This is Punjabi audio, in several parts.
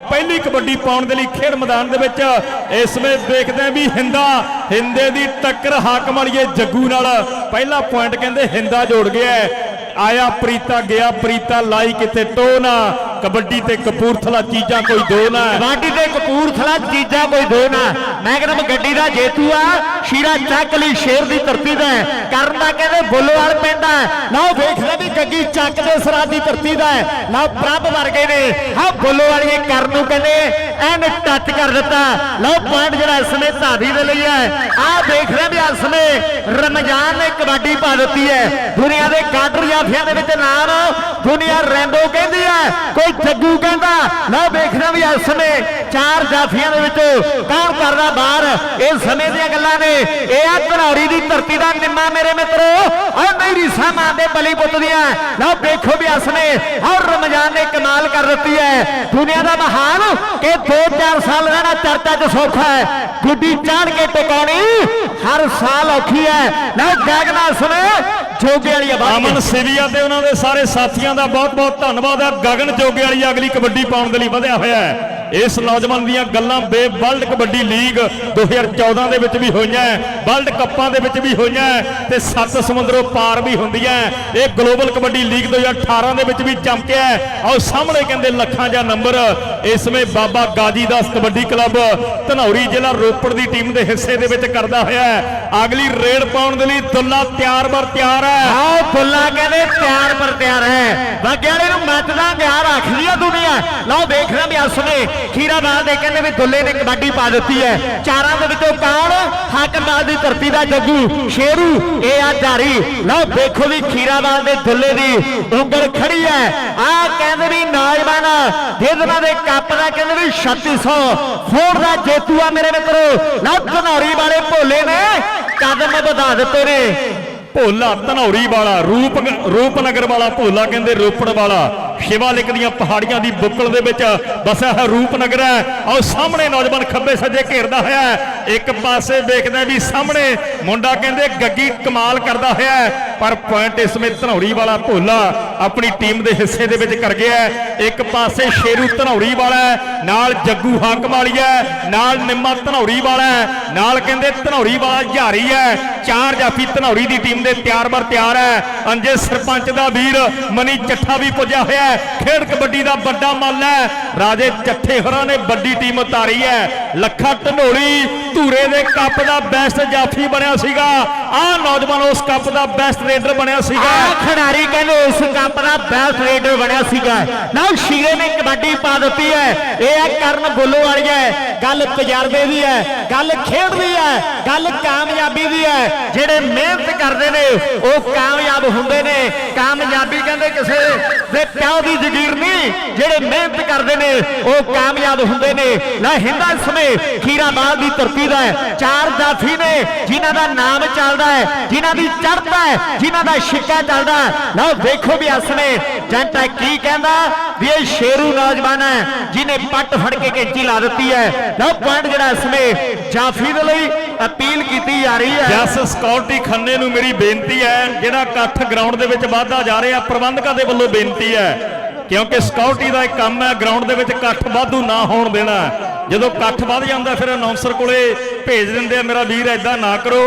ਪਹਿਲੀ ਕਬੱਡੀ ਪਾਉਣ ਦੇ ਲਈ ਖੇਡ ਮੈਦਾਨ ਦੇ ਵਿੱਚ ਇਸ ਵੇਲੇ ਦੇਖਦੇ ਹਾਂ ਵੀ ਹਿੰਦਾ, ਹਿੰਦੇ ਦੀ ਟੱਕਰ ਹਾਕਮ ਵਾਲੀਏ ਜੱਗੂ ਨਾਲ। ਪਹਿਲਾ ਪੁਆਇੰਟ ਕਹਿੰਦੇ ਹਿੰਦਾ ਜੋੜ ਗਿਆ ਆਇਆ ਪ੍ਰੀਤਾ, ਗਿਆ ਪ੍ਰੀਤਾ, ਲਾਈ ਕਿਤੇ ਟੋ ਨਾ ਕਬੱਡੀ ਤੇ ਕਪੂਰਥਲਾ ਚੀਜ਼ਾਂ ਕੋਈ ਦੋ ਨਾ। ਕਬੱਡੀ ਤੇ ਕਪੂਰਥਲਾ ਚੀਜ਼ਾਂ ਕੋਈ ਦੋ ਨਾ। ਮੈਂ ਕਹਿੰਦਾ ਗੱਡੀ ਦਾ ਜੇਤੂ ਆ, ਸ਼ੀਰਾ ਚੱਕ ਲਈ, ਸ਼ੇਰ ਦੀ ਧਰਤੀ ਦਾ ਕਰਨ ਦਾ ਕਹਿੰਦੇ ਬੁੱਲੋਵਾਲ ਪਿੰਡ ਹੈ ਨਾ ਉਹ ਵੀ ਗੱਗੀ ਚੱਕ ਦੇ ਸਰਾਜ ਦੀ ਧਰਤੀ ਦਾ ਹੈ। ਪ੍ਰਭ ਵਰਗੇ ਨੇ। ਹਾਂ ਬੁੱਲੋਵਾਲੀਏ ਕਰਨ ਨੂੰ ਕਹਿੰਦੇ ਐਨ ਟੱਚ ਕਰ ਦਿੱਤਾ। ਲਓ ਪੁਆਇੰਟ ਜਿਹੜਾ ਇਸ ਸਮੇਂ ਧਾਰੀ ਦੇ ਲਈ ਹੈ। ਆਹ ਦੇਖ ਰਹੇ ਵੀ ਇਸ ਸਮੇਂ ਰਮਜ਼ਾਨ ਨੇ ਕਬੱਡੀ ਪਾ ਦਿੱਤੀ ਹੈ। ਦੁਨੀਆ ਦੇ ਕਾਡਰ ਜਾਫੀਆਂ ਦੇ ਵਿੱਚ ਨਾਮ ਦੁਨੀਆ ਰੈਂਬੋ ਕਹਿੰਦੀ ਹੈ ਕੋਈ ਜੱਗੂ ਕਹਿੰਦਾ ਲਓ ਦੇਖ ਵੀ ਇਸ ਸਮੇਂ ਚਾਰ ਜਾਫੀਆਂ ਦੇ ਵਿੱਚੋਂ ਕੌਣ ਕਰਦਾ ਬਾਹਰ? ਇਹ ਸਮੇਂ ਦੀਆਂ ਗੱਲਾਂ ਨੇ। ਇਹ ਆ ਘਨੌਰੀ ਦੀ ਧਰਤੀ ਦਾ ਨਿੰਮਾ ਮੇਰੇ ਮਿੱਤਰੋ। ਓਏ ਮੇਰੀ ਸਾਮਾਂ ਦੇ ਬਲੀ ਪੁੱਤ ਦੀਆਂ। ਲਓ ਦੇਖੋ ਵੀ ਇਸ ਸਮੇਂ ਔਰ ਰਮਜ਼ਾਨ ਨੇ ਕਮਾਲ ਕਰ ਦਿੱਤੀ ਹੈ। ਦੁਨੀਆ ਦਾ ਮਹਾਨ ਕਿ 2-4 ਸਾਲ ਰਹਿਣਾ ਚਰਚਾ 'ਚ ਸੌਖਾ ਹੈ। ਗੁੱਡੀ ਚਾੜ ਕੇ ਟਿਕਾਉਣੀ ਹਰ ਸਾਲ ਔਖੀ ਹੈ। ਲਓ ਗਗਨਾ ਸਮੇਂ ਜੋਗੇ ਵਾਲੀ ਆਬਾਦੀ ਅਮਨ ਸਿਵੀਆ ਤੇ ਉਹਨਾਂ ਦੇ ਸਾਰੇ ਸਾਥੀਆਂ ਦਾ ਬਹੁਤ-ਬਹੁਤ ਧੰਨਵਾਦ ਹੈ ਗਗਨ ਜੋਗੇ ਵਾਲੀ ਅਗਲੀ ਕਬੱਡੀ ਪਾਉਣ ਦੇ ਲਈ ਵਧਿਆ ਹੋਇਆ ਹੈ। ਇਸ ਨੌਜਵਾਨ ਦੀਆਂ ਗੱਲਾਂ ਬੇ ਵਰਲਡ ਕਬੱਡੀ ਲੀਗ 2014 ਦੇ ਵਿੱਚ ਵੀ ਹੋਈਆਂ ਵਰਲਡ ਕੱਪਾਂ ਦੇ ਵਿੱਚ ਵੀ ਹੋਈਆਂ ਤੇ ਸੱਤ ਸਮੁੰਦਰੋਂ ਪਾਰ ਵੀ ਹੁੰਦੀਆਂ ਇਹ ਗਲੋਬਲ ਕਬੱਡੀ ਲੀਗ 2018 ਦੇ ਵਿੱਚ ਵੀ ਚਮਕਿਆ ਆਓ ਸਾਹਮਣੇ ਕਹਿੰਦੇ ਲੱਖਾਂ ਜਾਂ ਨੰਬਰ ਇਸ ਸਮੇਂ ਬਾਬਾ ਗਾਜੀ ਦਾਸ ਕਬੱਡੀ ਕਲੱਬ ਧਨੌਰੀ ਜ਼ਿਲ੍ਹਾ ਰੋਪੜ ਦੀ ਟੀਮ ਦੇ ਹਿੱਸੇ ਦੇ ਵਿੱਚ ਕਰਦਾ ਹੋਇਆ ਅਗਲੀ ਰੇਡ ਪਾਉਣ ਦੇ ਲਈ ਦੁੱਲਾ ਤਿਆਰ ਬਰ ਤਿਆਰ ਹੈ। ਆਓ ਫੁੱਲਾ ਕਹਿੰਦੇ ਤਿਆਰ ਪਰ ਤਿਆਰ ਹੈ। ਵਾਗਿਆਲੇ ਨੂੰ ਮੈਚ ਦਾ ਤਿਆਰ ਰੱਖ ਲਿਆ ਦੁਨੀਆ। ਲਓ ਦੇਖ ਰਹੇ ਵੀ ਇਸ ਖੀਰਾਬਾਦ ਦੇ ਕਹਿੰਦੇ ਵੀ ਦੁੱਲੇ ਨੇ ਕਬੱਡੀ ਪਾ ਦਿੱਤੀ ਹੈ। ਚਾਰਾਂ ਦੇ ਵਿੱਚੋਂ ਕੌਣ? ਹਾਕਮਾਲ ਦੀ ਧਰਤੀ ਦਾ ਜੱਗੂ ਸ਼ੇਰੂ। ਇਹ ਆ ਧਾਰੀ ਲਓ, ਦੇਖੋ ਵੀ ਖੀਰਾਬਾਦ ਦੇ ਦੁੱਲੇ ਦੀ ਉਂਗਲ ਖੜੀ ਹੈ। ਆ ਕਹਿੰਦੇ ਵੀ ਨੌਜਵਾਨ ਜਿਹਨਾਂ ਦੇ ਕੱਪ ਦਾ ਕਹਿੰਦੇ ਵੀ 3600 ਫੋੜ ਦਾ ਜੇਤੂ ਆ ਮੇਰੇ ਮਿੱਤਰੋ। ਲਓ, ਧਨੌਰੀ ਵਾਲੇ ਭੋਲੇ ਨੇ ਕਦਮ ਵਧਾ ਦਿੱਤੇ ਨੇ। ਭੋਲਾ ਧਨੌਰੀ ਵਾਲਾ, ਰੂਪ ਰੂਪਨਗਰ ਵਾਲਾ ਭੋਲਾ ਕਹਿੰਦੇ ਰੋਪੜ ਵਾਲਾ। ਸ਼ਿਵਾਲਿਕ ਦੀਆਂ ਪਹਾੜੀਆਂ ਦੀ ਬੁੱਕਲ ਦੇ ਵਿੱਚ ਵਸਿਆ ਹੈ ਰੂਪਨਗਰ ਹੈ। ਆਓ ਸਾਹਮਣੇ ਨੌਜਵਾਨ ਖੱਬੇ ਸੱਜੇ ਘੇਰਦਾ ਹੋਇਆ ਹੈ। ਇੱਕ ਪਾਸੇ ਵੇਖਦਾ ਵੀ ਸਾਹਮਣੇ ਮੁੰਡਾ ਕਹਿੰਦੇ ਗੱਗੀ ਕਮਾਲ ਕਰਦਾ ਹੋਇਆ ਪਰ ਪੁਆਇੰਟ ਇਸ ਵਿੱਚ ਧਨੌਰੀ ਵਾਲਾ ਭੋਲਾ ਆਪਣੀ ਟੀਮ ਦੇ ਹਿੱਸੇ ਦੇ ਵਿੱਚ ਕਰ ਗਿਆ ਇੱਕ ਪਾਸੇ ਸ਼ੇਰੂ ਧਨੌਰੀ ਵਾਲਾ ਨਾਲ ਜੱਗੂ ਹਾਕਮ ਵਾਲੀ ਹੈ, ਨਾਲ ਨਿੰਮਾ ਧਨੌਰੀ ਵਾਲਾ ਨਾਲ ਕਹਿੰਦੇ ਧਨੌਰੀ ਵਾਲਾ ਝਾਰੀ ਹੈ। ਚਾਰ ਜਾਫੀ ਧਨੌਰੀ ਦੀ ਟੀਮ ਦੇ ਤਿਆਰ ਬਰ ਤਿਆਰ ਹੈ। ਅੰਜੇ ਸਰਪੰਚ ਦਾ ਵੀਰ ਮਨੀ ਚੱਠਾ ਵੀ ਪੁੱਜਿਆ ਹੋਇਆ ਖੇਡ ਕਬੱਡੀ ਦਾ ਵੱਡਾ ਮੱਲ ਹੈ। ਰਾਜੇ ਚੱਠੇ ਹੋਰਾਂ ਨੇ ਵੱਡੀ ਟੀਮ ਉਤਾਰੀ ਹੈ। ਲੱਖਾ ਢਨੋਲੀ ਧੂਰੇ ਦੇ ਕੱਪ ਦਾ ਬੈਸਟ ਜਾਫੀ ਬਣਿਆ ਸੀਗਾ। ਆਹ ਨੌਜਵਾਨ ਉਸ ਕੱਪ ਦਾ ਬੈਸਟ ਰੇਡਰ ਬਣਿਆ ਸੀਗਾ। ਆ ਖਿਡਾਰੀ ਕਹਿੰਦੇ ਉਸ ਕੱਪ ਦਾ ਬੈਸਟ ਰੇਡਰ ਬਣਿਆ ਸੀਗਾ। ਨਾ ਸ਼ੀਰੇ ਨੇ ਕਬੱਡੀ ਪਾ ਦਿੱਤੀ ਹੈ। ਇਹ ਹੈ ਕਰਨ ਬੁੱਲੋ ਵਾਲੀ ਹੈ। ਗੱਲ ਤਜਰਬੇ ਦੀ ਹੈ। ਗੱਲ ਖੇਡ ਦੀ ਹੈ। ਗੱਲ ਕਾਮਯਾਬੀ ਦੀ ਹੈ। ਜਿਹੜੇ ਮਿਹਨਤ ਕਰਦੇ ਨੇ, ਉਹ ਕਾਮਯਾਬ ਹੁੰਦੇ ਨੇ। ਕਾਮਯਾਬੀ ਕਹਿੰਦੇ ਕਿਸੇ ਦੇ ਪਿਓ ਦੀ ਜ਼ਗੀਰ ਜਿਹੜੇ ਮਿਹਨਤ ਕਰਦੇ ਨੇ, ਉਹ ਕਾਮਯਾਬ ਹੁੰਦੇ ਨੇ। ਨਾ ਹਿੰਦਾ ਸਮੇਂ ਖੀਰਾਬਾਦ ਦੀ ਧਰਤੀ ਦਾ ਚਾਰ ਜਾਫੀ ਨੇ, ਜਿਨ੍ਹਾਂ ਦਾ ਨਾਮ ਚੱਲਦਾ ਹੈ, ਜਿਨ੍ਹਾਂ ਦੀ ਚੜ੍ਹਦਾ ਹੈ, ਜਿਨ੍ਹਾਂ ਦਾ ਛਿੱਕਾ ਚੱਲਦਾ ਲਓ ਦੇਖੋ ਵੀ ਅਸਨੇ ਜੰਟਾ ਕੀ ਕਹਿੰਦਾ ਵੀ ਇਹ ਸ਼ੇਰੂ ਨੌਜਵਾਨ ਹੈ ਜਿਨੇ ਪੱਟ ਫੜ ਕੇ ਕੈਂਚੀ ਲਾ ਦਿੱਤੀ ਹੈ। ਲਓ ਪੁਆਇੰਟ ਜਿਹੜਾ ਇਸਮੇ ਜਾਫੀ ਦੇ ਲਈ ਅਪੀਲ ਕੀਤੀ ਜਾ ਰਹੀ ਹੈ। ਜਸ ਸਕਿਉਰਟੀ ਖੰਨੇ ਨੂੰ ਮੇਰੀ ਬੇਨਤੀ ਹੈ, ਜਿਹੜਾ ਇਕੱਠ ਗਰਾਊਂਡ ਦੇ ਵਿੱਚ ਵਾਧਾ ਜਾ ਰਿਹਾ, ਪ੍ਰਬੰਧਕਾਂ ਦੇ ਵੱਲੋਂ ਬੇਨਤੀ ਹੈ। ਕਿਉਂਕਿ ਸਕਿਉਰਟੀ ਦਾ ਇੱਕ ਕੰਮ ਹੈ ਗਰਾਊਂਡ ਦੇ ਵਿੱਚ ਇਕੱਠ ਵਾਧੂ ਨਾ ਹੋਣ ਦੇਣਾ। ਜਦੋਂ ਇਕੱਠ ਵੱਧ ਜਾਂਦਾ, ਫਿਰ ਅਨਾਉਂਸਰ ਕੋਲੇ ਭੇਜ ਦਿੰਦੇ ਆ, ਮੇਰਾ ਵੀਰ ਐਦਾਂ ਨਾ ਕਰੋ,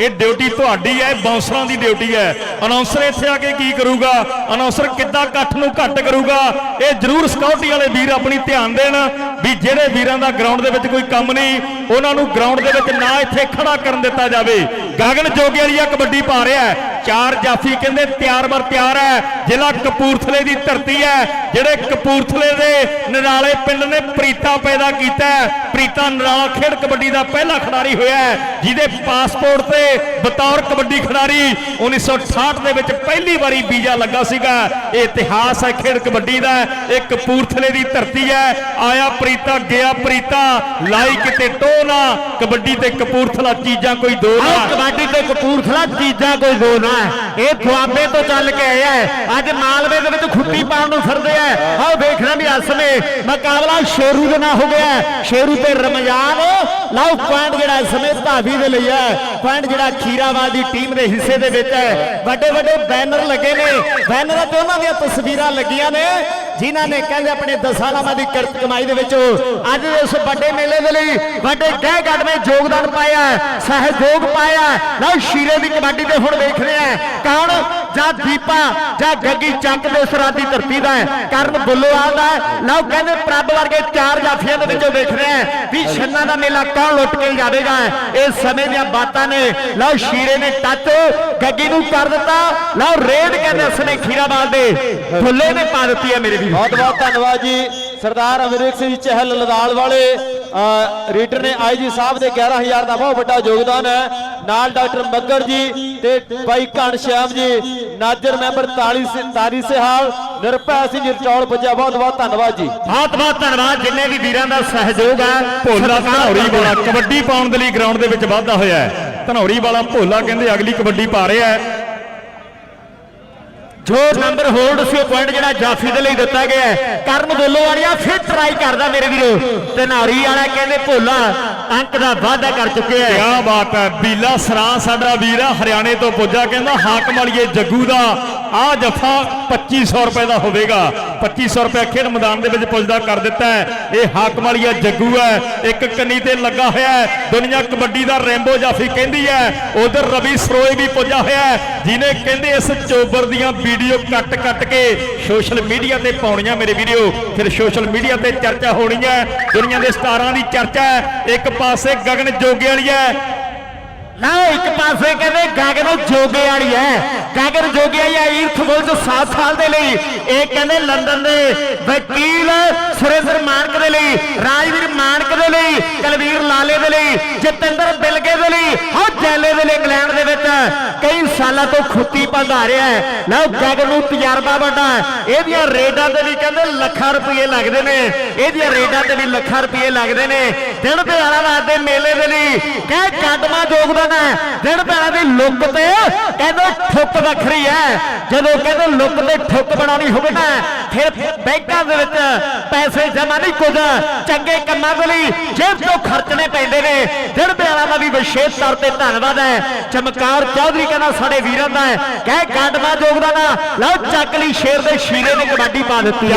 ਇਹ ਡਿਊਟੀ ਤੁਹਾਡੀ ਹੈ ਬਾਉਂਸਰਾਂ ਦੀ ਡਿਊਟੀ ਹੈ। ਅਨਾਉਂਸਰ ਇੱਥੇ ਆ ਕੇ ਕੀ ਕਰੂਗਾ? ਅਨਾਉਂਸਰ ਕਿੱਦਾਂ ਇਕੱਠ ਨੂੰ ਘੱਟ ਕਰੂਗਾ? ਇਹ ਜ਼ਰੂਰ ਸਕਿਉਰਟੀ ਵਾਲੇ ਵੀਰ ਆਪਣੀ ਧਿਆਨ ਦੇਣ ਵੀ ਜਿਹੜੇ ਵੀਰਾਂ ਦਾ ਗਰਾਊਂਡ ਦੇ ਵਿੱਚ ਕੋਈ ਕੰਮ ਨਹੀਂ, ਉਹਨਾਂ ਨੂੰ ਗਰਾਊਂਡ ਦੇ ਵਿੱਚ ਨਾ ਇੱਥੇ ਖੜਾ ਕਰਨ ਦਿੱਤਾ ਜਾਵੇ। ਗਗਨ ਜੋਗੀ ਵਾਲੀਆ ਕਬੱਡੀ ਪਾ ਰਿਹਾ ਹੈ। ਚਾਰ ਜਾਫੀ ਕਹਿੰਦੇ ਤਿਆਰ ਬਰ ਤਿਆਰ ਹੈ। ਜ਼ਿਲ੍ਹਾ ਕਪੂਰਥਲੇ ਦੀ ਧਰਤੀ ਹੈ। ਜਿਹੜੇ ਕਪੂਰਥਲੇ ਦੇ ਨਰਾਲੇ ਪਿੰਡ ਨੇ ਪ੍ਰੀਤਾ ਪੈਦਾ ਕੀਤਾ ਪ੍ਰੀਤਾ ਨਰਾਲਾ ਖੇਡ ਕਬੱਡੀ ਦਾ ਪਹਿਲਾ ਖਿਡਾਰੀ ਹੋਇਆ ਜਿਹਦੇ ਪਾਸਪੋਰਟ ਤੇ ਬਤੌਰ ਕਬੱਡੀ ਖਿਡਾਰੀ 1968 ਦੇ ਵਿੱਚ ਪਹਿਲੀ ਵਾਰੀ ਵੀਜ਼ਾ ਲੱਗਾ ਸੀਗਾ। ਇਹ ਇਤਿਹਾਸ ਹੈ ਖੇਡ ਕਬੱਡੀ ਦਾ। ਇਹ ਕਪੂਰਥਲੇ ਦੀ ਧਰਤੀ ਹੈ। ਆਇਆ ਪ੍ਰੀਤਾ, ਗਿਆ ਪ੍ਰੀਤਾ। ਲਾਈ ਕਿਤੇ ਟੋਨਾ ਕਬੱਡੀ ਤੇ ਕਪੂਰਥਲਾ ਚੀਜ਼ਾਂ ਕੋਈ ਦੋ ਨਾ। ਕਬੱਡੀ ਤੇ ਕਪੂਰਥਲਾ ਚੀਜ਼ਾਂ ਕੋਈ ਦੋ ਨਾ। ਹੈ। ਇਹ ਦੁਆਬੇ ਤੋਂ ਚੱਲ ਕੇ ਆਇਆ ਹੈ। ਅੱਜ ਮਾਲਵੇ ਦੇ ਵਿੱਚ ਖੁੱਟੀ ਪਾਉਣ ਨੂੰ ਫਿਰਦੇ ਆ। ਆਹ ਦੇਖਣਾ ਵੀ ਅਸਮੇ ਮੁਕਾਬਲਾ ਸ਼ੇਰੂ ਦੇ ਨਾਲ ਹੋ ਗਿਆ ਸ਼ੇਰੂ ਤੇ ਰਮਜ਼ਾਨ। ਲਓ ਪੁਆਇੰਟ ਜਿਹੜਾ ਇਸ ਸਮੇਂ ਧਾਵੀ ਦੇ ਲਈ ਹੈ। ਪੁਆਇੰਟ ਜਿਹੜਾ ਖੀਰਾਬਾਦ ਦੀ ਟੀਮ ਦੇ ਹਿੱਸੇ ਦੇ ਵਿੱਚ ਹੈ। ਵੱਡੇ ਵੱਡੇ ਬੈਨਰ ਲੱਗੇ ਨੇ। ਬੈਨਰਾਂ ਤੇ ਉਹਨਾਂ ਦੀਆਂ ਤਸਵੀਰਾਂ ਲੱਗੀਆਂ ਨੇ। ਜਿਨ੍ਹਾਂ ਨੇ ਕਹਿੰਦੇ ਆਪਣੇ ਦਸਾਲਾਵਾਂ ਦੀ ਕਿਰਤ ਕਮਾਈ ਦੇ ਵਿੱਚ ਅੱਜ ਦੇ ਇਸ ਵੱਡੇ ਮੇਲੇ ਦੇ ਲਈ ਵੱਡੇ ਗਹਿ ਗੱਡਵੇਂ ਯੋਗਦਾਨ ਪਾਇਆ ਸਹਿਯੋਗ ਪਾਇਆ ਲਓ ਸ਼ੀਰੇ ਦੀ ਕਬੱਡੀ ਤੇ ਹੁਣ ਵੇਖ ਰਹੇ ਆ ਕੌਣ ਜਾਂ ਦੀਪਾ ਜਾਂ ਗੱਗੀ ਚੱਕ ਦੇ ਸਰਾਂ ਦੀ ਧਰਤੀ ਦਾ ਹੈ, ਕਰਨ ਬੁੱਲੋਵਾਲ ਦਾ ਲਓ ਕਹਿੰਦੇ ਪ੍ਰਭ ਵਰਗੇ ਚਾਰ ਜਾਫੀਆਂ ਦੇ ਵਿੱਚੋਂ ਵੇਖ ਰਿਹਾ ਵੀ ਛੰਨਾ ਦਾ ਮੇਲਾ ਕੌਣ ਲੁੱਟ ਕੇ ਜਾਵੇਗਾ। ਇਹ ਸਮੇਂ ਦੀਆਂ ਬਾਤਾਂ ਨੇ। ਲਓ ਸ਼ੀਰੇ ਨੇ ਟੱਚ ਗੱਗੀ ਨੂੰ ਕਰ ਦਿੱਤਾ। ਲਓ ਰੇਡ ਕਹਿੰਦੇ ਉਸਨੇ ਖੀਰਾਬਾਦ ਦੇ ਫੁੱਲੇ ਨੇ ਪਾ ਦਿੱਤੀ ਹੈ ਮੇਰੇ ਵੀਰ। ਬਹੁਤ ਬਹੁਤ ਧੰਨਵਾਦ ਜੀ। ਸਰਦਾਰ ਅਮਰੀਕ ਸਿੰਘ ਚਹਿਲ ਲਦਾਲ ਵਾਲੇ ਅ, ਰੀਡਰ ਨੇ ਆਈਜੀ ਸਾਹਿਬ ਦੇ 11000 ਦਾ ਬਹੁਤ ਵੱਡਾ ਯੋਗਦਾਨ ਹੈ। ਨਾਲ ਡਾਕਟਰ ਮੱਗਰ ਜੀ ਤੇ ਬਾਈ ਘਣਸ਼ਿਆਮ ਜੀ ਨਾਜਰ ਮੈਂਬਰ ਤਾਲੀ ਸੇ ਤਾਰੀ ਸਿਹਾਲ ਨਿਰਭੈ ਸਿੰਘ ਜੀ ਪੁੱਜਿਆ ਬਹੁਤ ਬਹੁਤ ਧੰਨਵਾਦ ਜੀ। ਬਹੁਤ ਬਹੁਤ ਧੰਨਵਾਦ ਜਿੰਨੇ ਵੀ ਵੀਰਾਂ ਦਾ ਸਹਿਯੋਗ ਹੈ ਭੋਲਾ ਧਨੌਰੀ ਵਾਲਾ ਕਬੱਡੀ ਪਾਉਣ ਦੇ ਲਈ ਗਰਾਊਂਡ ਦੇ ਵਿੱਚ ਵਾਧਾ ਹੋਇਆ ਹੈ। ਧਨੌਰੀ ਵਾਲਾ ਭੋਲਾ ਕਹਿੰਦੇ ਅਗਲੀ ਕਬੱਡੀ ਪਾ ਰਿਹਾ ਹੈ। ਜੋ ਨੰਬਰ ਹੋਲਡ ਸੀ ਉਹ ਪੁਆਇੰਟ ਜਿਹੜਾ ਜਾਫੀ ਦੇ ਲਈ ਦਿੱਤਾ ਗਿਆ ਕਰਨ ਬੋਲੋ ਵਾਲਿਆ ਫਿਰ ਟਰਾਈ ਕਰਦਾ ਮੇਰੇ ਵੀਰੋ। ਤੇ ਨਾਰੀ ਵਾਲਾ ਕਹਿੰਦੇ ਭੋਲਾ, ਅੰਕ ਦਾ ਵਾਅਦਾ ਕਰ ਚੁੱਕਿਆ ਹੈ। ਕਿਆ ਬਾਤ ਹੈ। ਬੀਲਾ ਸਰਾਂ ਸਾਡਾ ਵੀਰ ਆ, ਹਰਿਆਣੇ ਤੋਂ ਪੁੱਜਾ, ਕਹਿੰਦਾ ਹਾਕਮ ਵਾਲੀਏ ਜੱਗੂ ਦਾ, ਆ ਜਫਾ 2500 ਰੁਪਏ ਦਾ ਹੋਵੇਗਾ। 2500 ਰੁਪਏ ਖੇਡ ਮੈਦਾਨ ਦੇ ਵਿੱਚ ਪੁੱਜਦਾ ਕਰ ਦਿੱਤਾ ਹੈ। ਇਹ ਹਾਕਮ ਵਾਲੀਆ ਜੱਗੂ ਹੈ। ਇੱਕ ਕੰਨੀ ਤੇ ਲੱਗਾ ਹੋਇਆ ਹੈ। ਦੁਨੀਆ ਕਬੱਡੀ ਦਾ ਰੈਂਬੋ ਜਾਫੀ ਕਹਿੰਦੀ ਹੈ। ਉਧਰ ਰਵੀ ਸਰੋਏ ਵੀ ਪੁੱਜਾ ਹੋਇਆ ਹੈ। ਜਿਨੇ ਕਹਿੰਦੇ ਇਸ ਚੋਬਰ ਦੀਆਂ ਵੀਡੀਓ ਕੱਟ ਕੱਟ ਕੇ ਸੋਸ਼ਲ ਮੀਡੀਆ ਤੇ ਪਾਉਣੀਆਂ ਮੇਰੇ ਵੀਡੀਓ ਫਿਰ ਸੋਸ਼ਲ ਮੀਡੀਆ ਤੇ ਚਰਚਾ ਹੋਣੀ ਹੈ। ਦੁਨੀਆ ਦੇ ਸਟਾਰਾਂ ਦੀ ਚਰਚਾ ਹੈ। ਇੱਕ ਪਾਸੇ ਗਗਨ ਜੋਗੇ ਵਾਲੀ ਹੈ। ਨਾ, ਇੱਕ ਪਾਸੇ ਕਹਿੰਦੇ ਗਗਨ ਜੋਗੇ ਵਾਲੀ ਹੈ। ਗਗਨ ਜੋਗੇ ਵਾਲੀ ਈਰਥ ਬੁਲਜ 7 ਸਾਲ ਦੇ ਲਈ। ਇਹ ਕਹਿੰਦੇ ਲੰਡਨ ਦੇ ਵਕੀਲ ਸੁਰਿੰਦਰ ਮਾਨਕ ਦੇ ਲਈ, ਰਾਜਵੀਰ ਮਾਨਕ ਦੇ ਲਈ, ਕਲਵੀਰ ਲਾਲੇ ਦੇ ਲਈ, ਜਤਿੰਦਰ ਬਿਲਗੇ ਦੇ ਲਈ ਹਾਂ ਜੈਲੇ ਦੇ ਲਈ ਇੰਗਲੈਂਡ ਦੇ ਵਿੱਚ ਕਈ ਸਾਲਾਂ ਤੋਂ ਖੁੱਤੀ ਪੰਧਾ ਰਿਹਾ ਹੈ। ਲਓ ਗਗਨ ਨੂੰ ਤਜਰਬਾ ਵੱਡਾ ਇਹਦੀਆਂ ਰੇਡਾਂ ਤੇ ਵੀ ਕਹਿੰਦੇ ਲੱਖਾਂ ਰੁਪਏ ਲੱਗਦੇ ਨੇ। ਇਹਦੀਆਂ ਰੇਡਾਂ ਤੇ ਵੀ ਲੱਖਾਂ ਰੁਪਏ ਲੱਗਦੇ ਨੇ। ਦਿਨ ਦਿਹਾੜਾ ਦੇ ਮੇਲੇ ਦੇ ਲਈ। ਕਹਿ ਕੱਦਮਾ ਯੋਗਦਾਨ ਹੈ। ਦਿਨ ਦਿਹਾੜਾ ਦੀ ਲੁੱਕ ਤੇ ਕਹਿੰਦੇ ਠੁੱਕ ਵੱਖਰੀ ਹੈ। ਜਦੋਂ ਕਹਿੰਦੇ ਲੁੱਕ ਤੇ ਠੁੱਕ ਬਣਾਉਣੀ ਹੋਵੇ ਨਾ, ਫਿਰ ਬੈਂਕਾਂ ਦੇ ਵਿੱਚ ਪੈਸੇ ਜਮਾ ਨਹੀਂ ਕੁਝ। ਚੰਗੇ ਕੰਮਾਂ ਦੇ ਲਈ ਜੇਬ ਤੋਂ ਖਰਚਣੇ ਪੈਂਦੇ ਨੇ। ਦਿਨ ਦਿਹਾੜਾ ਦਾ ਵੀ ਵਿਸ਼ੇਸ਼ ਤੌਰ ਤੇ ਧੰਨਵਾਦ ਹੈ। ਚਮਕਾਰ ਚੌਧਰੀ ਕਹਿੰਦਾ, ਸਾਡੇ ਵੀਰਾਂ ਦਾ ਹੈ। ਕਹਿ ਕੱਦਮਾ ਯੋਗਦਾਨ ਆ। ਲਓ ਚੱਕਲੀ ਸ਼ੇਰ ਦੇ ਸ਼ੀਰੇ ਨੇ ਕਬੱਡੀ ਪਾ ਦਿੱਤੀ ਹੈ।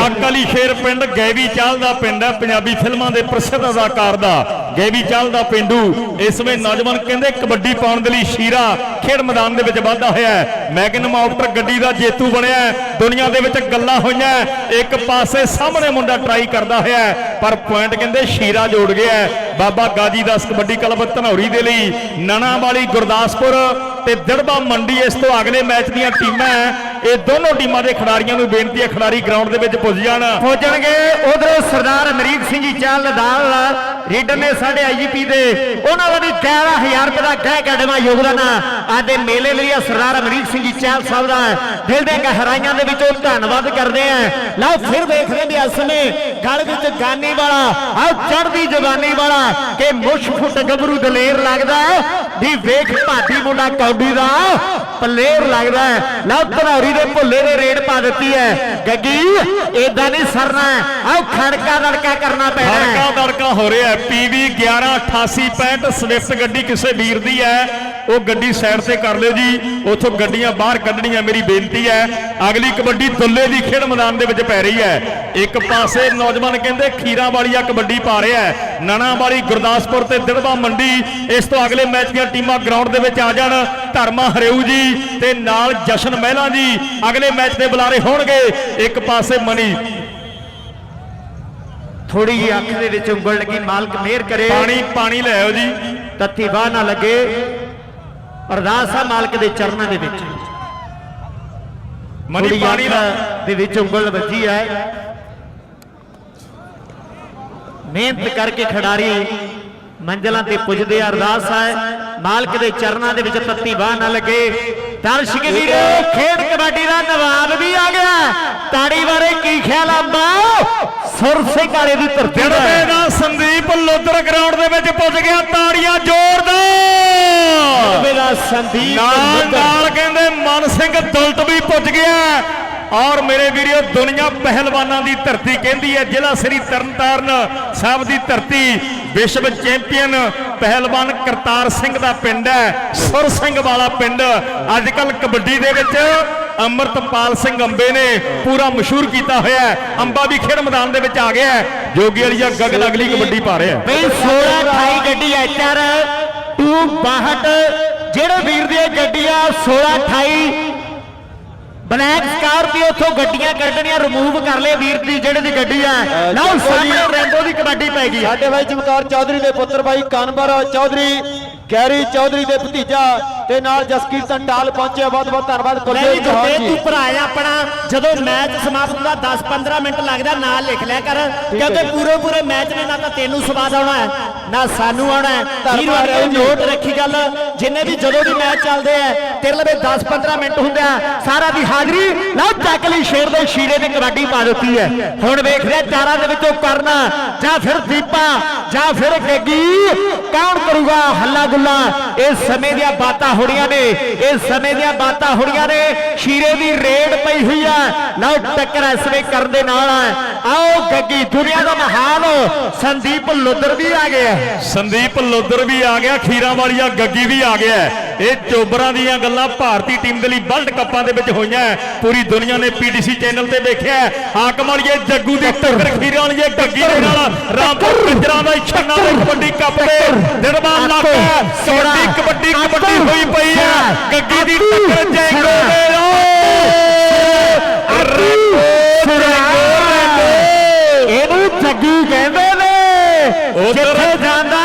ਸ਼ੇਰ ਪਿੰਡ ਗੈਵੀ ਚਾਲ ਦਾ ਪਿੰਡ ਹੈ। ਪੰਜਾਬੀ ਫਿਲਮਾਂ ਦੇ ਪ੍ਰਸਿੱਧ ਅਦਾਕਾਰ ਦਾ। ਗੈਵੀ ਚਾਲ ਦਾ ਪਿੰਡੂ। ਇਸ ਵੇ ਨੌਜਵਾਨ ਕਹਿੰਦੇ ਕਬੱਡੀ ਪਾਉਣ ਦੇ ਲਈ ਸ਼ੀਰਾ ਖੇਡ ਮੈਦਾਨ ਦੇ ਵਿੱਚ ਵਾਧਾ ਹੋਇਆ ਹੈ। ਮੈਗਨਮ ਆਫਟਰ ਗੱਡੀ ਦਾ ਜੇਤੂ ਬਣਿਆ ਦੁਨੀਆ ਦੇ ਵਿੱਚ ਗੱਲਾਂ ਹੋਈਆਂ ਇੱਕ ਪਾਸੇ ਸਾਹਮਣੇ ਮੁੰਡਾ ਟਰਾਈ ਕਰਦਾ ਹੋਇਆ ਪਰ ਪੁਆਇੰਟ ਕਹਿੰਦੇ ਸ਼ੀਰਾ ਜੋੜ ਗਿਆ ਬਾਬਾ ਗਾਜੀ ਦਾਸ ਕਬੱਡੀ ਕਲੱਬ ਧਨੌਰੀ ਦੇ ਲਈ ਨਣਾ ਵਾਲੀ ਗੁਰਦਾਸਪੁਰ ਤੇ ਦੜਬਾ ਮੰਡੀ ਇਸ ਤੋਂ ਅਗਲੇ ਮੈਚ ਦੀਆਂ ਟੀਮਾਂ ਹੈ। ਇਹ ਦੋਨੋਂ ਟੀਮਾਂ ਦੇ ਖਿਡਾਰੀਆਂ ਨੂੰ ਬੇਨਤੀ ਹੈ ਖਿਡਾਰੀ ਗਰਾਊਂਡ ਦੇ ਵਿੱਚ ਪੁੱਜ ਜਾਣ। ਪਹੁੰਚਣਗੇ ਉਧਰ ਸਰਦਾਰ ਅਮਰੀਕ ਸਿੰਘ ਜੀ ਚੱਲ ਲਦਾਲ ਰੀਡਰ ਨੇ ਸਾਡੇ ਆਈਜੀਪੀ ਦੇ, ਉਹਨਾਂ ਦਾ ਵੀ 11000 ਰੁਪਏ ਦਾ ਗਹਿ ਕੱਢਵਾ ਯੋਗਦਾਨ ਅੱਜ ਮੇਲੇ ਲਈ ਆ ਸਰਦਾਰ ਅਮਰੀਕ ਸਿੰਘ ਜੀ ਚਾਲ ਸਾਹਿਬ ਦਾ। ਦਿਲ ਦੇ ਗਹਿਰਾਈਆਂ ਦੇ ਵਿੱਚੋਂ ਧੰਨਵਾਦ ਕਰਦੇ ਆ। ਲਓ ਫਿਰ ਦੇਖਦੇ ਵੀ ਇਸ ਸਮੇਂ ਗਲ ਵਿੱਚ ਗਾਨੀ ਵਾਲਾ ਆ ਚੜਦੀ ਜਵਾਨੀ ਵਾਲਾ ਕਿ ਮੁੱਛ ਫੁੱਟ ਗੱਭਰੂ ਦਲੇਰ ਲੱਗਦਾ ਵੀ ਵੇਖ ਭਾਟੀ ਮੁੰਡਾ ਕੌਡੀ ਦਾ ਪਲੇਅਰ ਲੱਗਦਾ ਹੈ। ਲਓ ਧਨੌਰੀ ਦੇ ਭੁੱਲੇ ਨੇ ਰੇਡ ਪਾ ਦਿੱਤੀ ਹੈ। ਗੱਗੀ, ਏਦਾਂ ਨਹੀਂ ਸਰਨਾ ਆਹ ਖੜਕਾ ਦੜਕਾ ਕਰਨਾ ਪੈਣਾ ਹੈ। ਧੜਕਾ ਹੋ ਰਿਹਾ ਪੀਵੀ 118865 ਸਵਿਫਟ ਗੱਡੀ ਕਿਸੇ ਵੀਰ ਦੀ ਹੈ। ਉਹ ਗੱਡੀ ਸਾਈਡ ਤੇ ਕਰ ਲਿਓ ਜੀ। ਉਥੋਂ ਗੱਡੀਆਂ ਬਾਹਰ ਕੱਢਣੀਆਂ ਮੇਰੀ ਬੇਨਤੀ ਹੈ। ਅਗਲੀ ਕਬੱਡੀ ਦੁੱਲੇ ਦੀ ਖੇਡ ਮੈਦਾਨ ਦੇ ਵਿੱਚ ਪੈ ਰਹੀ ਹੈ। ਇੱਕ ਪਾਸੇ ਨੌਜਵਾਨ ਕਹਿੰਦੇ ਖੀਰਾ ਵਾਲੀਆ ਕਬੱਡੀ ਪਾ ਰਿਹਾ ਹੈ। ਨਣਾ ਵਾਲੀ ਗੁਰਦਾਸਪੁਰ ਤੇ ਦਿੜਵਾ ਮੰਡੀ। ਇਸ ਤੋਂ ਅਗਲੇ ਮੈਚ ਦੀਆਂ ਟੀਮਾਂ ਗਰਾਊਂਡ ਦੇ ਵਿੱਚ ਆ ਜਾਣ। ਧਰਮਾ ਹਰੇਊ ਜੀ ਤੇ ਨਾਲ ਜਸ਼ਨ ਮਹਿਲਾ ਜੀ। ਅਗਲੇ ਮੈਚ ਦੇ ਬੁਲਾਰੇ ਹੋਣਗੇ। ਇੱਕ ਪਾਸੇ ਮਨੀ ਥੋੜੀ ਜਿਹੀ ਅੱਖ ਦੇ ਵਿੱਚ ਉਂਗਲ ਲੱਗੀ ਮਾਲਕ ਮਿਹਰ ਕਰੇ। ਪਾਣੀ ਪਾਣੀ ਲੈ ਆਓ ਜੀ। ਤੱਤੀ ਬਾਹ ਨਾ ਲੱਗੇ। ਅਰਦਾਸ ਆ ਮਾਲਕ ਦੇ ਚਰਨਾਂ ਦੇ ਵਿੱਚ। ਮਨੀ ਪਾਣੀ ਦੇ ਵਿੱਚ ਉਂਗਲ ਵੱਜੀ ਹੈ। ਮਿਹਨਤ ਕਰਕੇ ਖਿਡਾਰੀ ਮੰਜ਼ਲਾਂ ਤੇ ਪੁੱਜਦੇ ਆ ਅਰਦਾਸ ਹੈ। ਮਾਲਕ ਦੇ ਚਰਨਾਂ ਦੇ ਵਿੱਚ ਤੱਤੀ ਬਾਹ ਨਾ ਲੱਗੇ। ਦਰਸ਼ਕ ਵੀਰੋ ਖੇਡ ਕਬੱਡੀ ਦਾ ਨਵਾਬ ਵੀ ਆ ਗਿਆ ਤਾੜੀ ਬਾਰੇ ਕੀ ਖਿਆਲ ਆ ਬਾਓ ਸੁਰ ਸਿੰਘ ਵਾਲੇ ਦੀ ਧਰਤੀ ਦਾ। ਸੰਦੀਪ ਲੋਧਰ ਗਰਾਊਂਡ ਦੇ ਵਿੱਚ ਪੁੱਜ ਗਿਆ ਤਾੜੀਆਂ ਜ਼ੋਰਦਾਰ। ਮੇਰਾ ਸੰਦੀਪ ਨਾਲ ਕਹਿੰਦੇ ਮਨ ਸਿੰਘ ਦੁਲਟ ਵੀ ਪੁੱਜ ਗਿਆ। ਔਰ ਮੇਰੇ ਵੀਰੋ ਦੁਨੀਆ ਪਹਿਲਵਾਨਾਂ ਦੀ ਧਰਤੀ ਕਹਿੰਦੀ ਹੈ ਜ਼ਿਲ੍ਹਾ ਸ੍ਰੀ ਤਰਨਤਾਰਨ ਸਾਹਿਬ ਦੀ ਧਰਤੀ ਵਿਸ਼ਵ ਚੈਂਪੀਅਨ ਪਹਿਲਵਾਨ ਕਰਤਾਰ ਸਿੰਘ ਦਾ ਪਿੰਡ ਹੈ ਸੁਰ ਸਿੰਘ ਵਾਲਾ ਪਿੰਡ। ਅੱਜ ਕੱਲ ਕਬੱਡੀ ਦੇ ਵਿੱਚ ਅਮਰਤਪਾਲ ਸਿੰਘ ਅੰਬੇ ਨੇ ਪੂਰਾ ਮਸ਼ਹੂਰ ਕੀਤਾ ਹੋਇਆ ਹੈ। ਅੰਬਾ ਵੀ ਖੇਡ ਮੈਦਾਨ ਦੇ ਵਿੱਚ ਆ ਗਿਆ ਹੈ। ਜੋਗੀ ਵਾਲੀਆ ਗਗਨ ਅਗਲੀ ਕਬੱਡੀ ਪਾ ਰਿਹਾ ਹੈ। ਬਈ 16 28 ਗੱਡੀ ਐਚਆਰ 262 ਜਿਹੜੇ ਵੀਰ ਦੀ ਗੱਡੀ ਆ 16 28 ਬਲੈਕ ਸਕਾਰਪੀਓ ਤੋਂ ਗੱਡੀਆਂ ਕੱਢਣੀਆਂ ਰਿਮੂਵ ਕਰ ਲਏ ਵੀਰ ਦੀ ਜਿਹੜੇ ਦੀ ਗੱਡੀ ਆ। ਲਓ ਸਾਹਮਣੇ ਰੈਂਬੋ ਦੀ ਕਬੱਡੀ ਪੈ ਗਈ। ਸਾਡੇ ਭਾਈ ਚਮਕਾਰ ਚੌਧਰੀ ਦੇ ਪੁੱਤਰ ਭਾਈ ਕਾਨਵਰ ਚੌਧਰੀ। ਗੈਰੀ ਚੌਧਰੀ ਦੇ ਭਤੀਜਾ ਤੇ ਨਾਲ ਜਸਕੀਰਤਨ ਟਾਲ ਪਹੁੰਚਿਆ ਬਹੁਤ ਬਹੁਤ ਧੰਨਵਾਦ ਕੁਲਦੀਪ ਚੌਹਾਨ ਜੀ ਤੂੰ ਭਰਾ ਆਪਣਾ। ਜਦੋਂ ਮੈਚ ਸਮਾਪਤ ਹੁੰਦਾ 10-15 ਮਿੰਟ ਲੱਗਦਾ ਨਾਲ ਲਿਖ ਲਿਆ ਕਰ। ਕਿਉਂਕਿ ਪੂਰੇ ਪੂਰੇ ਮੈਚ ਨੇ ਨਾ ਤਾਂ ਤੈਨੂੰ ਸਵਾਦ ਆਉਣਾ ਹੈ ਨਾ ਸਾਨੂੰ ਆਉਣਾ ਹੈ। ਵੀਰ ਜੀ। ਨੋਟ ਰੱਖੀ ਗੱਲ ਜਿੰਨੇ ਵੀ ਜਦੋਂ ਵੀ ਮੈਚ ਚੱਲਦੇ ਆ ਤੇਰੇ ਲਵੇ 10-15 ਮਿੰਟ ਹੁੰਦੇ ਆ। ਸਾਰਾ ਦੀ ਹਾਜ਼ਰੀ ਲਓ ਚੱਕ ਲਈ ਸ਼ੇਰ ਦੇ ਸ਼ੀਰੇ ਦੀ ਕਬੱਡੀ ਪਾ ਦਿੱਤੀ ਹੈ। ਹੁਣ ਵੇਖ ਰਿਹਾ ਚਾਰਾਂ ਦੇ ਵਿੱਚੋਂ ਕਰਨਾ ਜਾਂ ਫਿਰ ਦੀਪਾ ਜਾਂ ਫਿਰ ਗੱਗੀ ਕੌਣ ਕਰੂਗਾ? ਹੱਲਾ ਗੁੱਲਾ ਇਹ ਸਮੇਂ ਦੀਆਂ ਬਾਤਾਂ ਹੋੜੀਆਂ ਨੇ। ਇਹ ਸਮੇਂ ਦੀਆਂ ਬਾਤਾਂ ਹੋੜੀਆਂ ਨੇ। ਸ਼ੀਰੇ ਦੀ ਰੇਡ ਪਈ ਹੋਈ ਆ। ਲਓ ਟੱਕਰ ਇਸ ਵੇ ਕਰਨ ਦੇ ਨਾਲ ਆ। ਆਓ ਗੱਗੀ ਦੁਨੀਆ ਦਾ ਮਹਾਨ ਸੰਦੀਪ ਲੁੱਦਰ ਵੀ ਆ ਗਿਆ। ਸੰਦੀਪ ਲੋਦਰ ਵੀ ਆ ਗਿਆ ਖੀਰਾਂ ਵਾਲੀਆ ਗੱਗੀ ਵੀ ਆ ਗਿਆ। ਇਹ ਚੋਬਰਾਂ ਦੀਆਂ ਗੱਲਾਂ ਭਾਰਤੀ ਟੀਮ ਦੇ ਲਈ ਵਰਲਡ ਕੱਪਾਂ ਦੇ ਵਿੱਚ ਹੋਈਆਂ। ਪੂਰੀ ਦੁਨੀਆ ਨੇ ਪੀਟੀਸੀ ਚੈਨਲ ਤੇ ਵੇਖਿਆ। ਹੈ। ਹਾਕਮ ਵਾਲੀਏ ਜੱਗੂ ਦੀ ਟੱਕਰ। ਖੀਰਾਂ ਵਾਲੀਏ ਗੱਗੀ ਦੇ ਨਾਲ। ਰਾਮਪੁਰ ਕੰਜਰਾਂ ਦਾ ਛੰਨਾ ਦੇ ਕਬੱਡੀ ਕੱਪ ਦੇ ਦਿਨਵਾਂ ਲੱਗ ਕਬੱਡੀ ਕਬੱਡੀ ਕਬੱਡੀ ਹੋਈ ਪਈ ਹੈ ਗੱਗੀ ਦੀ ਟੱਕਰ ਜੈਂਗੋ ਦੇ ਇਹਨੂੰ ਜੱਗੀ ਕਹਿੰਦੇ ਨੇ। ਉੱਧਰ- ਜਿੱਥੇ ਜਾਂਦਾ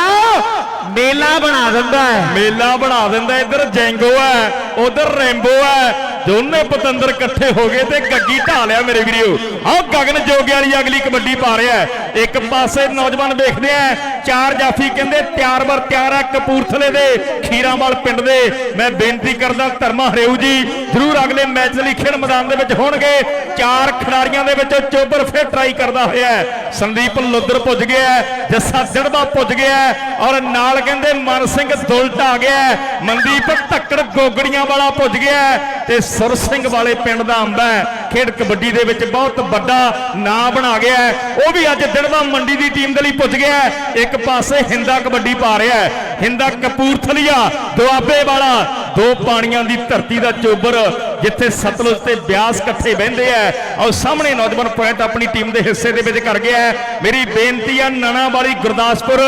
ਬਣਾ ਦਿੰਦਾ ਹੈ। ਮੇਲਾ ਬਣਾ ਦਿੰਦਾ ਇੱਧਰ ਜੈਂਗੋ ਹੈ, ਉਧਰ ਰੈਂਬੋ ਹੈ। ਦੋਨੇ ਪਤੰਦਰ ਇਕੱਠੇ ਹੋ ਗਏ ਤੇ ਗੱਗੀ ਢਾ ਲਿਆ ਮੇਰੇ ਵੀਰੋ। ਆਹ ਗਗਨ ਜੋਗੀ ਵਾਲੀ ਅਗਲੀ ਕਬੱਡੀ ਪਾ ਰਿਹਾ ਇੱਕ ਪਾਸੇ ਨੌਜਵਾਨ ਵੇਖਦੇ ਆ, ਚਾਰ ਜਾਫੀ ਕਹਿੰਦੇ, ਤਿਆਰ ਬਰ ਤਿਆਰ ਆ ਕਪੂਰਥਲੇ ਦੇ, ਖੀਰਾਂਵਾਲ ਪਿੰਡ ਦੇ। ਮੈਂ ਬੇਨਤੀ ਕਰਦਾ ਧਰਮਾ ਹਰੇਊ ਜੀ, ਜ਼ਰੂਰ ਅਗਲੇ ਮੈਚ ਲਈ ਖੇਡ ਮੈਦਾਨ ਦੇ ਵਿੱਚ ਹੋਣਗੇ। ਚਾਰ ਖਿਡਾਰੀਆਂ ਦੇ ਵਿੱਚੋਂ ਚੋਬਰ ਫਿਰ ਟਰਾਈ ਕਰਦਾ ਹੋਇਆ ਸੰਦੀਪ ਲੁੱਦਰ ਪੁੱਜ ਗਿਆ ਜੱਸਾ ਦਿੜਬਾ ਪੁੱਜ ਗਿਆ ਔਰ ਨਾਲ ਕਹਿੰਦੇ ਮਨ ਸਿੰਘ ਦੁਲਟ ਆ ਗਿਆ ਹੈ। ਮਨਦੀਪ ਧੱਕੜ ਗੋਗੜੀਆਂ ਵਾਲਾ ਪੁੱਜ ਗਿਆ ਤੇ ਸੁਰ ਸਿੰਘ ਵਾਲੇ ਪਿੰਡ ਦਾ ਅੰਬਾ ਹੈ ਖੇਡ ਕਬੱਡੀ ਦੇ ਵਿੱਚ ਬਹੁਤ ਵੱਡਾ ਨਾਂ ਬਣਾ ਗਿਆ ਹੈ। ਉਹ ਵੀ ਅੱਜ ਦਿੜਬਾ ਮੰਡੀ ਦੀ ਟੀਮ ਦੇ ਲਈ ਪੁੱਜ ਗਿਆ ਇੱਕ ਪਾਸੇ ਹਿੰਦਾ ਕਬੱਡੀ ਪਾ ਰਿਹਾ ਹੈ। ਹਿੰਦਾ ਕਪੂਰਥਲੀਆ, ਦੁਆਬੇ ਵਾਲਾ, ਦੋ ਪਾਣੀਆਂ ਦੀ ਧਰਤੀ ਦਾ ਚੋਬਰ, ਜਿੱਥੇ ਸਤਲੁਜ ਤੇ ਬਿਆਸ ਇਕੱਠੇ ਬਹਿੰਦੇ ਆ। ਔਰ ਸਾਹਮਣੇ ਨੌਜਵਾਨ ਪੁਆਇੰਟ ਆਪਣੀ ਟੀਮ ਦੇ ਹਿੱਸੇ ਦੇ ਵਿੱਚ ਕਰ ਗਿਆ ਮੇਰੀ ਬੇਨਤੀ ਆ ਨਣਾ ਵਾਲੀ ਗੁਰਦਾਸਪੁਰ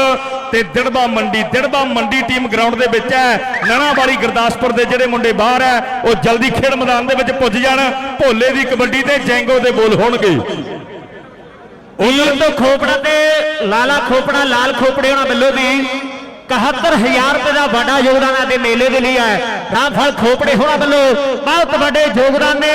ਤੇ ਦਿੜਬਾ ਮੰਡੀ ਦਿੜਬਾ ਮੰਡੀ ਟੀਮ ਗਰਾਊਂਡ ਦੇ ਵਿੱਚ ਹੈ। ਨਣਾ ਵਾਲੀ ਗੁਰਦਾਸਪੁਰ ਦੇ ਜਿਹੜੇ ਮੁੰਡੇ ਬਾਹਰ ਹੈ, ਉਹ ਜਲਦੀ ਖੇਡ ਮੈਦਾਨ ਦੇ ਵਿੱਚ ਪੁੱਜ ਜਾਣ। ਭੋਲੇ ਦੀ ਕਬੱਡੀ ਤੇ ਜੈਂਗੋ ਦੇ ਬੋਲ ਹੋਣਗੇ। ਉਹਨਾਂ ਤੋਂ ਖੋਪੜਾ ਤੇ ਲਾਲਾ ਖੋਪੜਾ, ਲਾਲ ਖੋਪੜੇ ਉਹਨਾਂ ਵੱਲੋਂ ਵੀ 71000 ਰੁਪਏ ਦਾ ਵੱਡਾ ਯੋਗਦਾਨ ਹੈ ਤੇ ਮੇਲੇ ਦੇ ਲਈ ਹੈ। ਰਾਮਫਲ ਖੋਪੜੇ ਹੋਣਾ ਵੱਲੋਂ ਬਹੁਤ ਵੱਡੇ ਯੋਗਦਾਨ ਨੇ।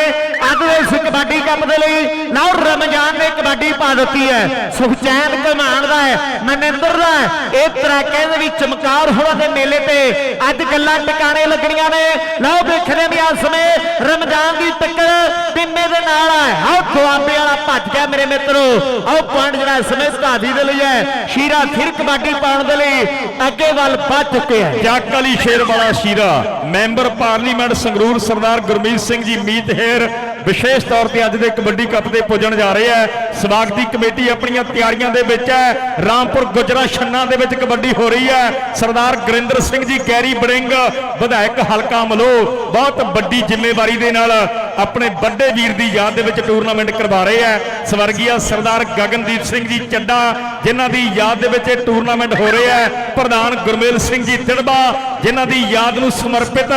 ਅੱਜ ਦੇ ਇਸ ਕਬੱਡੀ ਕੱਪ ਦੇ ਲਈ ਲਓ ਰਮਜ਼ਾਨ ਨੇ ਕਬੱਡੀ ਪਾ ਦਿੱਤੀ ਹੈ। ਸੁਖਚੈਨ ਘਮਾਨ ਦਾ ਹੈ, ਮਨਿੰਦਰ ਦਾ ਹੈ। ਇਹ ਤਰਾਕੇ ਦੇ ਵਿੱਚ ਚਮਕਾਰ ਹੋਣਾ ਦੇ ਮੇਲੇ ਤੇ ਅੱਜ ਗੱਲਾਂ ਟਿਕਾਣੇ ਲੱਗਣੀਆਂ ਨੇ। ਲਓ, ਵੇਖਦੇ ਵੀ ਇਸ ਸਮੇਂ ਰਮਜ਼ਾਨ ਦੀ ਟੱਕਰ ਪਿੰਮੇ ਦੇ ਨਾਲ ਹੈ। ਆਓ ਦੁਆਬੇ ਵਾਲਾ ਭੱਜ ਗਿਆ ਮੇਰੇ ਮਿੱਤਰੋ। ਆਓ ਪੁਆਇੰਟ ਜਿਹੜਾ ਸਮੇਂ ਧਾਦੀ ਦੇ ਲਈ ਹੈ। ਸ਼ੀਰਾ ਫਿਰ ਕਬੱਡੀ ਪਾਉਣ ਦੇ ਲਈ ਅੱਗੇ ਵੱਲ ਵੱਧ ਚੁੱਕੇ ਹੈ। ਜੱਗ ਅਲੀ ਸ਼ੇਰ ਵਾਲਾ ਸ਼ੀਰਾ, ਮੈਂਬਰ ਪਾਰਲੀਮੈਂਟ ਸੰਗਰੂਰ ਸਰਦਾਰ ਗੁਰਮੀਤ ਸਿੰਘ ਜੀ ਮੀਤ ਹੇਰ ਵਿਸ਼ੇਸ਼ ਤੌਰ ਤੇ ਅੱਜ ਦੇ ਕਬੱਡੀ ਕੱਪ ਦੇ ਪੁੱਜਣ ਜਾ ਰਹੇ ਹੈ ਸਵਾਗਤੀ ਕਮੇਟੀ ਆਪਣੀਆਂ ਤਿਆਰੀਆਂ ਦੇ ਵਿੱਚ ਹੈ। ਰਾਮਪੁਰ ਗੁਜਰਾ ਛੰਨਾ ਦੇ ਵਿੱਚ ਕਬੱਡੀ ਹੋ ਰਹੀ ਹੈ। ਸਰਦਾਰ ਗੁਰਿੰਦਰ ਸਿੰਘ ਜੀ, ਕੈਰੀ ਬੜਿੰਗ, ਵਿਧਾਇਕ ਹਲਕਾ ਮਲੋ ਬਹੁਤ ਵੱਡੀ ਜ਼ਿੰਮੇਵਾਰੀ ਦੇ ਨਾਲ ਆਪਣੇ ਵੱਡੇ ਵੀਰ ਦੀ ਯਾਦ ਦੇ ਵਿੱਚ ਟੂਰਨਾਮੈਂਟ ਕਰਵਾ ਰਹੇ ਹੈ। ਸਵਰਗੀਆ ਸਰਦਾਰ ਗਗਨਦੀਪ ਸਿੰਘ ਜੀ ਚੱਡਾ, ਜਿਨ੍ਹਾਂ ਦੀ ਯਾਦ ਦੇ ਵਿੱਚ ਇਹ ਟੂਰਨਾਮੈਂਟ ਹੋ ਰਿਹਾ ਹੈ। ਪ੍ਰਧਾਨ ਗੁਰਮੇਲ ਸਿੰਘ ਜੀ, ਤਿੜਬਾ ਜਿਨ੍ਹਾਂ ਦੀ ਯਾਦ ਨੂੰ ਸਮਰਪਿਤ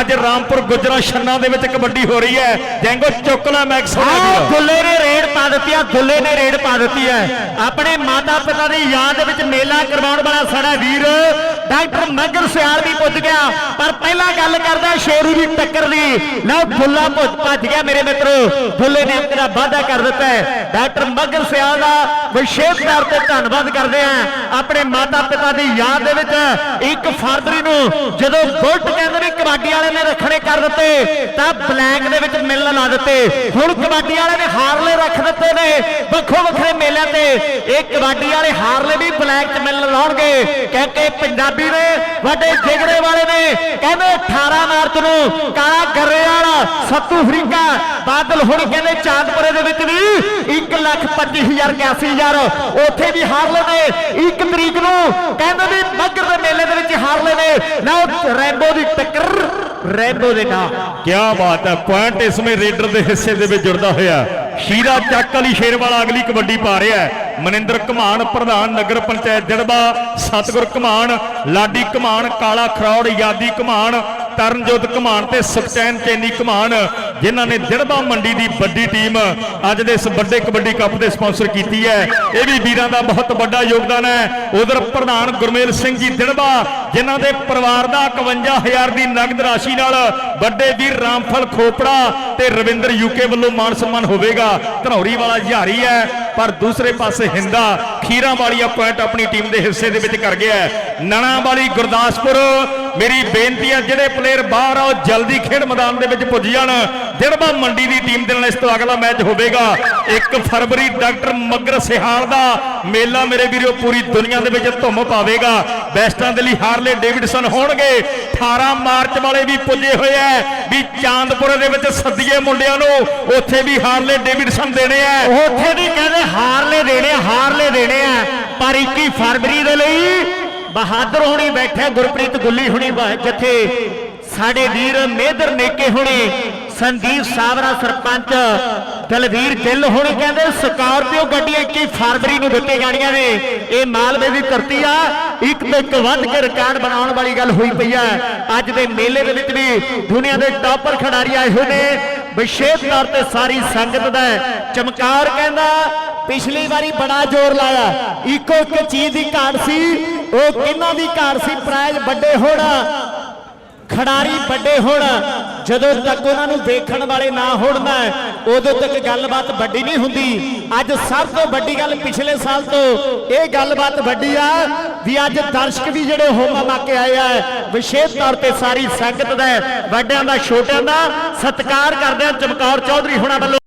ਅੱਜ ਰਾਮਪੁਰ ਗੁਜਰਾ ਛੰਨਾ ਦੇ ਵਿੱਚ ਕਬੱਡੀ ਹੋ ਰਹੀ ਹੈ। ਜੈਂਗੋ ਚੁੱਕਲਾ ਮੈਕਸ ਵੀਰ। ਦੁੱਲੇ ਨੇ ਰੇਡ ਪਾ ਦਿੱਤੀ ਆ ਦੁੱਲੇ ਨੇ ਰੇਡ ਪਾ ਦਿੱਤੀ ਹੈ। ਆਪਣੇ ਮਾਤਾ ਪਿਤਾ ਦੀ ਯਾਦ ਦੇ ਵਿੱਚ ਮੇਲਾ ਕਰਵਾਉਣ ਵਾਲਾ ਸਾਡਾ ਵੀਰ ਡਾਕਟਰ ਮਗਰ ਸਿਆਲ ਵੀ ਪੁੱਜ ਗਿਆ। ਪਰ ਪਹਿਲਾਂ ਗੱਲ ਕਰਦਾ ਸ਼ੇਰੂ ਦੀ ਟੱਕਰ ਦੀ। ਲਓ ਦੁੱਲਾ ਭੁੱਜ ਭੱਜ ਗਿਆ ਮੇਰੇ ਮਿੱਤਰੋ। ਦੁੱਲੇ ਨੇ ਤੇਰਾ ਵਾਅਦਾ ਕਰ ਦਿੱਤਾ ਹੈ। ਡਾਕਟਰ ਮਗਰ ਸਿਆਲ ਦਾ ਵਿਸ਼ੇਸ਼ ਤੌਰ ਤੇ ਧੰਨਵਾਦ ਕਰਦੇ ਆ ਆਪਣੇ ਮਾਤਾ ਪਿਤਾ ਦੀ ਯਾਦ ਦੇ ਵਿੱਚ ਇੱਕ ਫਰਵਰੀ ਨੂੰ ਜਦੋਂ ਬੁਲਟ ਕਹਿੰਦੇ ਨੇ ਕਬੱਡੀ ਵਾਲੇ ਨੇ ਰੱਖਣੇ ਕਰ ਦਿੱਤੇ, ਤਾਂ ਬਲੈਕ ਦੇ ਵਿੱਚ ਮਿਲਣ ਲਾ ਦਿੱਤੇ। ਹੁਣ ਕਬੱਡੀ ਵਾਲੇ ਨੇ ਹਾਰਲੇ ਰੱਖ ਦਿੱਤੇ ਨੇ, ਵੱਖੋ ਵੱਖਰੇ ਮੇਲਿਆਂ ਤੇ। ਇਹ ਕਬੱਡੀ ਵਾਲੇ ਹਾਰਲੇ ਵੀ ਬਲੈਕ 'ਚ ਮਿਲਣ ਲਾਉਣਗੇ। ਕਹਿ ਕੇ ਪੰਜਾਬੀ ਨੇ, ਵੱਡੇ ਜਿਗਰੇ ਵਾਲੇ ਨੇ, ਕਹਿੰਦੇ 18 ਮਾਰਚ ਨੂੰ ਕਾਲਾ ਗਰਰੇ ਵਾਲਾ ਸੱਤੂ ਅਫਰੀਕਾ, ਬਾਦਲ ਹੁਣ ਕਹਿੰਦੇ ਚਾਂਦਪੁਰੇ ਦੇ ਵਿੱਚ ਵੀ 1 ਲੱਖ 25000 81 ਯਾਰ ਉੱਥੇ ਵੀ ਹਾਰਲੇ ਨੇ। 1 ਤਰੀਕ ਨੂੰ ਕਹਿੰਦੇ ਵੀ ਮੱਗਰ ਦੇ ਮੇਲੇ ਦੇ ਵਿੱਚ ਹਾਰਲੇ ਨੇ। ਲਓ, ਰੈਂਬੋ ਦੀ ਟੱਕਰ। ਰੈਂਬੋ ਦੇ ਨਾਲ ਕਿਆ ਬਾਤ ਹੈ। ਪੁਆਇੰਟ ਇਸ ਸਮੇਂ ਰੇਡਰ ਦੇ ਹਿੱਸੇ ਦੇ ਵਿੱਚ ਜੁੜਦਾ ਹੋਇਆ ਸ਼ੀਰਾ ਚੱਕ ਅਲੀ ਸ਼ੇਰਵਾਲਾ ਅਗਲੀ ਕਬੱਡੀ ਪਾ ਰਿਹਾ ਹੈ। ਮਨਿੰਦਰ ਘਮਾਨ ਪ੍ਰਧਾਨ ਨਗਰ ਪੰਚਾਇਤ ਜੜਬਾ, ਸਤਗੁਰ ਘਮਾਨ ਲਾਡੀ ਘਮਾਨ ਕਾਲਾ ਖਰੌੜ, ਯਾਦੀ ਘਮਾਨ ਤਰਨਜੋਤ ਘਮਾਨ ਤੇ ਸੁਖਚੈਨ ਚੈਨੀ ਘਮਾਨ ਜਿਨ੍ਹਾਂ ਨੇ ਜੜਬਾ ਮੰਡੀ ਦੀ ਵੱਡੀ ਟੀਮ ਅੱਜ ਦੇ ਇਸ ਵੱਡੇ ਕਬੱਡੀ ਕੱਪ ਦੇ ਸਪਾਂਸਰ ਕੀਤੀ ਹੈ। ਇਹ ਵੀ ਵੀਰਾਂ ਦਾ ਬਹੁਤ ਵੱਡਾ ਯੋਗਦਾਨ ਹੈ। ਉਧਰ ਪ੍ਰਧਾਨ ਗੁਰਮੇਲ ਸਿੰਘ ਜੀ ਦਿੜਬਾ ਜਿਨ੍ਹਾਂ ਦੇ ਪਰਿਵਾਰ ਦਾ 51000 ਦੀ ਨਗਦ ਰਾਸ਼ੀ ਨਾਲ ਵੱਡੇ ਵੀਰ ਰਾਮਫਲ ਖੋਪੜਾ ਤੇ ਰਵਿੰਦਰ ਯੂਕੇ ਵੱਲੋਂ ਮਾਨ ਸਨਮਾਨ ਹੋਵੇਗਾ। ਧਨੌਰੀ ਵਾਲਾ ਝਾਰੀ ਹੈ, ਪਰ ਦੂਸਰੇ ਪਾਸੇ ਹਿੰਦਾ ਖੀਰਾਂ ਵਾਲੀਆ ਪੁਆਇੰਟ ਆਪਣੀ ਟੀਮ ਦੇ ਹਿੱਸੇ ਦੇ ਵਿੱਚ ਕਰ ਗਿਆ ਨਣਾ ਵਾਲੀ ਗੁਰਦਾਸਪੁਰ, ਮੇਰੀ ਬੇਨਤੀ ਹੈ ਜਿਹੜੇ ਪਲੇਅਰ ਬਾਹਰ ਆ ਉਹ ਜਲਦੀ ਖੇਡ ਮੈਦਾਨ ਦੇ ਵਿੱਚ ਪੁੱਜ ਜਾਣ। ਦਿੜਬਾ ਮੰਡੀ ਦੀ ਟੀਮ ਦੇ ਨਾਲ ਇਸ ਤੋਂ ਅਗਲਾ ਮੈਚ ਹੋਵੇਗਾ 1 ਫਰਵਰੀ ਡਾਕਟਰ ਮੱਗਰ ਸਿਹਾਲ ਦਾ ਮੇਲਾ ਮੇਰੇ ਵੀਰੋ ਪੂਰੀ ਦੁਨੀਆ ਦੇ ਵਿੱਚ ਧੁੰਮ ਪਾਵੇਗਾ। ਬੈਸਟਾਂ ਦੇ ਲਈ ਹਾਰਲੇ ਡੇਵਿਡਸਨ ਹੋਣਗੇ। 18 ਮਾਰਚ ਵਾਲੇ ਵੀ ਪੁੱਜੇ ਹੋਏ ਐ ਵੀ ਚਾਂਦਪੁਰ ਦੇ ਵਿੱਚ ਸੱਦੀਏ ਮੁੰਡਿਆਂ ਨੂੰ, ਉੱਥੇ ਵੀ ਹਾਰਲੇ ਡੇਵਿਡਸਨ ਦੇਣੇ ਐ ਉੱਥੇ ਵੀ ਕਹਿੰਦੇ ਹਾਰਲੇ ਦੇਣੇ ਹਾਰਲੇ ਦੇਣੇ ਆ। ਪਰ 21 ਫਰਵਰੀ ਦੇ ਲਈ ਬਹਾਦਰ ਹੋਣੀ ਬੈਠੇ ਗੁਰਪ੍ਰੀਤ ਗੁੱਲੀ ਹੋਣੀ ਬ- ਜਿੱਥੇ ਸਾਡੇ ਵੀਰ ਮੇਦਰ ਨੇਕੇ ਹੋਣੇ ਸੰਦੀਪ ਸਾਵਰਾ ਸਰਪੰਚ, ਦਲਵੀਰ ਗਿੱਲ ਹੁਣੀ ਕਹਿੰਦੇ ਸਕਾਰਪੀਓ ਗੱਡੀਆਂ 21 ਫਰਵਰੀ ਨੂੰ ਦਿੱਤੇ ਜਾਣੀਆਂ ਨੇ ਇਹ ਮਾਲਵੇ ਦੀ ਧਰਤੀ ਆ, ਇੱਕ ਤੋਂ ਇੱਕ ਵੱਧ ਕੇ ਰਿਕਾਰਡ ਬਣਾਉਣ ਵਾਲੀ ਗੱਲ ਹੋਈ ਪਈ ਆ। ਅੱਜ ਦੇ ਮੇਲੇ ਦੇ ਵਿੱਚ ਵੀ ਦੁਨੀਆ ਦੇ ਟਾਪਰ ਖਿਡਾਰੀ ਆਏ ਹੋਏ ਨੇ। ਵਿਸ਼ੇਸ਼ ਤੌਰ ਤੇ ਸਾਰੀ ਸੰਗਤ ਦਾ ਚਮਕਾਰ ਕਹਿੰਦਾ, ਪਿਛਲੀ ਵਾਰੀ ਬੜਾ ਜ਼ੋਰ ਲਾਇਆ। ਇੱਕੋ ਇੱਕ ਚੀਜ਼ ਦੀ ਘਾਟ ਸੀ, ਉਹ ਕਿੰਨਾ ਦੀ ਘਾਟ ਸੀ? ਪ੍ਰਾਇਜ਼ ਵੱਡੇ ਹੋਣ, ਖਿਡਾਰੀ ਵੱਡੇ ਹੋਣ। ਜਦੋਂ ਤੱਕ ਉਹਨਾਂ ਨੂੰ ਵੇਖਣ ਵਾਲੇ ਨਾ ਹੋਣ ਨਾ, ਉਦੋਂ ਤੱਕ ਗੱਲਬਾਤ ਵੱਡੀ ਨਹੀਂ ਹੁੰਦੀ। ਅੱਜ ਸਭ ਤੋਂ ਵੱਡੀ ਗੱਲ ਪਿਛਲੇ ਸਾਲ ਤੋਂ ਇਹ ਗੱਲਬਾਤ ਵੱਡੀ ਆ ਵੀ ਅੱਜ ਦਰਸ਼ਕ ਵੀ ਜਿਹੜੇ ਹੋਮਾ ਮਾ ਕੇ ਆਏ ਆ, ਵਿਸ਼ੇਸ਼ ਤੌਰ ਤੇ ਸਾਰੀ ਸੰਗਤ ਦਾ, ਵੱਡਿਆਂ ਦਾ, ਛੋਟਿਆਂ ਦਾ ਸਤਿਕਾਰ ਕਰਦੇ ਆ ਚਮਕੌਰ ਚੌਧਰੀ ਹੁਣਾਂ ਵੱਲੋਂ।